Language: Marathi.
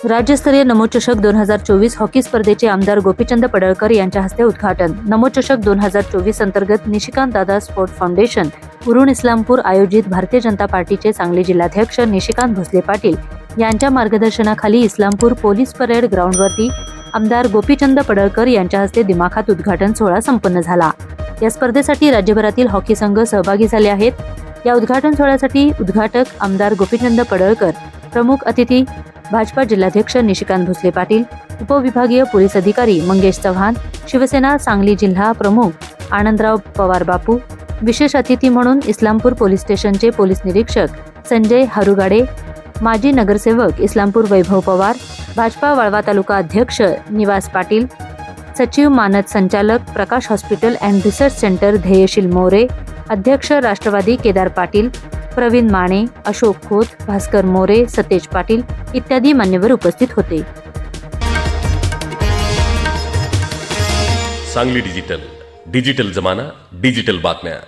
राज्यस्तरीय नमोचषक दोन हजार चोवीस हॉकी स्पर्धेचे आमदार गोपीचंद पडळकर यांच्या हस्ते उद्घाटन. नमोचषक दोन हजार चोवीस अंतर्गत निशिकांत दादा स्पोर्ट फाउंडेशन उरुण इस्लामपूर आयोजित भारतीय जनता पार्टीचे सांगली जिल्हाध्यक्ष निशिकांत भोसले पाटील यांच्या मार्गदर्शनाखाली इस्लामपूर पोलीस परेड ग्राउंडवरती आमदार गोपीचंद पडळकर यांच्या हस्ते दिमाखात उद्घाटन सोहळा संपन्न झाला. या स्पर्धेसाठी राज्यभरातील हॉकी संघ सहभागी झाले आहेत. या उद्घाटन सोहळ्यासाठी उद्घाटक आमदार गोपीचंद पडळकर प्रमुख अतिथी भाजपा जिल्हाध्यक्ष निशिकांत भोसले पाटील उपविभागीय पोलीस अधिकारी मंगेश चव्हाण शिवसेना सांगली जिल्हा प्रमुख आनंदराव पवार बापू विशेष अतिथी म्हणून इस्लामपूर पोलीस स्टेशनचे पोलीस निरीक्षक संजय हरुगाडे माजी नगरसेवक इस्लामपूर वैभव पवार भाजपा वाळवा तालुका अध्यक्ष निवास पाटील सचिव मानद संचालक Prakash hospital and research centre ध्येयशील More अध्यक्ष राष्ट्रवादी केदार पाटील प्रवीण माने अशोक खोत भास्कर मोरे सतेज पाटील इत्यादी मान्यवर उपस्थित होते. सांगली डिजिटल. डिजिटल जमाना डिजिटल बातम्या.